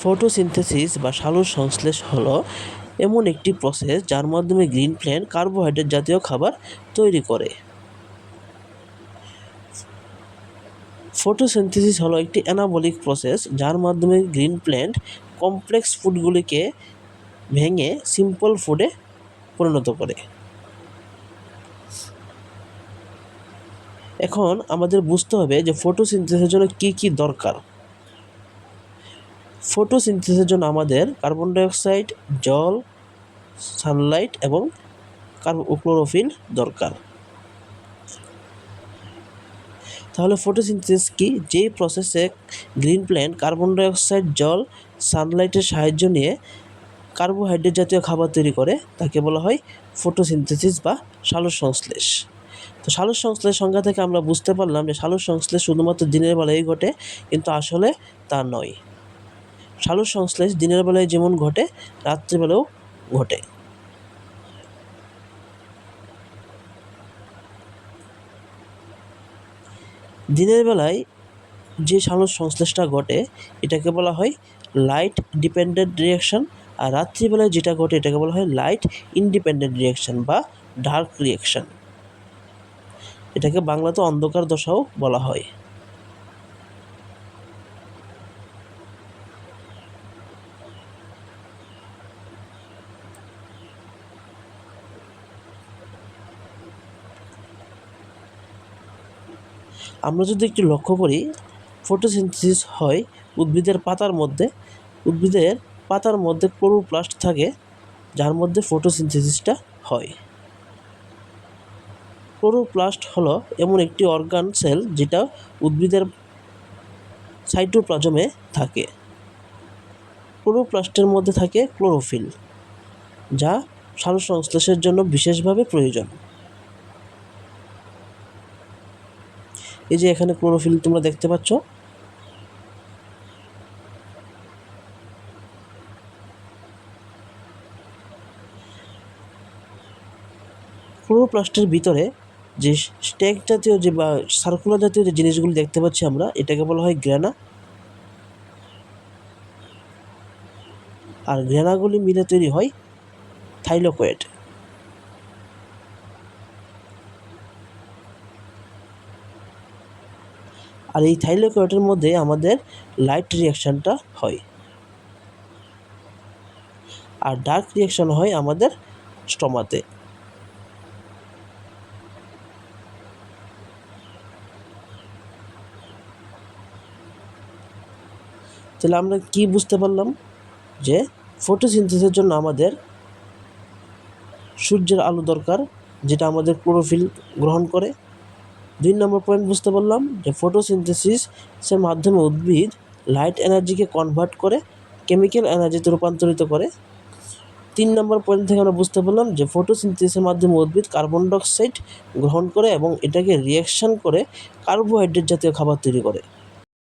Photosynthesis বা সালোক সংশ্লেষ হল এমন একটি প্রসেস যার মাধ্যমে গ্রিন প্ল্যান্ট কার্বোহাইড্রেট জাতীয় খাবার তৈরি করে। ফটোসিনথেসিস হলো একটি অ্যানাবলিক প্রসেস যার মাধ্যমে গ্রিন প্ল্যান্ট কমপ্লেক্স ফুডগুলিকে ভেঙে সিম্পল ফুডে পরিণত করে। এখন আমাদের বুঝতে হবে যে ফটোসিনথেসিসের জন্য কী কী দরকার। ফটোসিনথেসিসের জন্য আমাদের কার্বন ডাইঅক্সাইড জল সানলাইট এবং ক্লোরোফিল দরকার। তাহলে ফটোসিনথেসিস কি? যেই প্রসেসে গ্রিন প্ল্যান্ট কার্বন ডাইঅক্সাইড জল সানলাইটের সাহায্য নিয়ে কার্বোহাইড্রেট জাতীয় খাবার তৈরি করে, তাকে বলা হয় ফটোসিনথেসিস বা সালোক সংশ্লেষ তো সালোক সংশ্লেষ সংজ্ঞা থেকে আমরা বুঝতে পারলাম যে সালোক সংশ্লেষ শুধুমাত্র দিনের বেলায় ঘটে, কিন্তু আসলে তা নয়। সালোক সংশ্লেষ দিনের বেলায় যেমন ঘটে, রাত্রিবেলাও ঘটে। দিনের বেলায় যে সালোক সংশ্লেষটা ঘটে, এটাকে বলা হয় লাইট ডিপেন্ডেন্ট রিয়াকশান আর রাত্রিবেলায় যেটা ঘটে, এটাকে বলা হয় লাইট ইন্ডিপেন্ডেন্ট রিয়াকশান বা ডার্ক রিয়াকশান এটাকে বাংলাতে অন্ধকার দশাও বলা হয়। আমরা যদি একটু লক্ষ্য করি ফটোসিনথেসিস হয় উদ্ভিদের পাতার মধ্যে। উদ্ভিদের পাতার মধ্যে ক্লোরোপ্লাস্ট থাকে, যার মধ্যে ফটোসিনথেসিসটা হয়। ক্লোরোপ্লাস্ট হলো এমন একটি অর্গান সেল যেটা উদ্ভিদের সাইটোপ্লাজমে থাকে। ক্লোরোপ্লাস্টের মধ্যে থাকে ক্লোরোফিল যা সালোকসংশ্লেষের জন্য বিশেষভাবে প্রয়োজন। এই যে এখানে ক্লোরোফিল তোমরা দেখতে পাচ্ছ। ক্লোরোপ্লাস্টের ভিতরে যে স্টেক জাতীয় যে বা সার্কুলার জাতীয় যে জিনিসগুলি দেখতে পাচ্ছি আমরা, এটাকে বলা হয় গ্রানা। আর গ্রানাগুলি মিলে তৈরি হয় থাইলোকয়েড। আর এই থাইলোকয়েডের মধ্যে আমাদের লাইট রিয়াকশানটা হয়। আর ডার্ক রিয়াকশান হয় আমাদের স্টমাতে তাহলে আমরা কি বুঝতে পারলাম? যে ফটোসিনথেসিসের জন্য আমাদের সূর্যের আলো দরকার, যেটা আমাদের ক্লোরোফিল গ্রহণ করে। দুই নম্বর পয়েন্ট বুঝতে পারলাম যে ফটোসিনথেসিসের মাধ্যমে উদ্ভিদ লাইট এনার্জিকে কনভার্ট করে কেমিক্যাল এনার্জিতে রূপান্তরিত করে। তিন নম্বর পয়েন্ট থেকে আমরা বুঝতে পারলাম যে ফটোসিনথেসিসের মাধ্যমে উদ্ভিদ কার্বন ডাইঅক্সাইড গ্রহণ করে এবং এটাকে রিয়াকশান করে কার্বোহাইড্রেট জাতীয় খাবার তৈরি করে।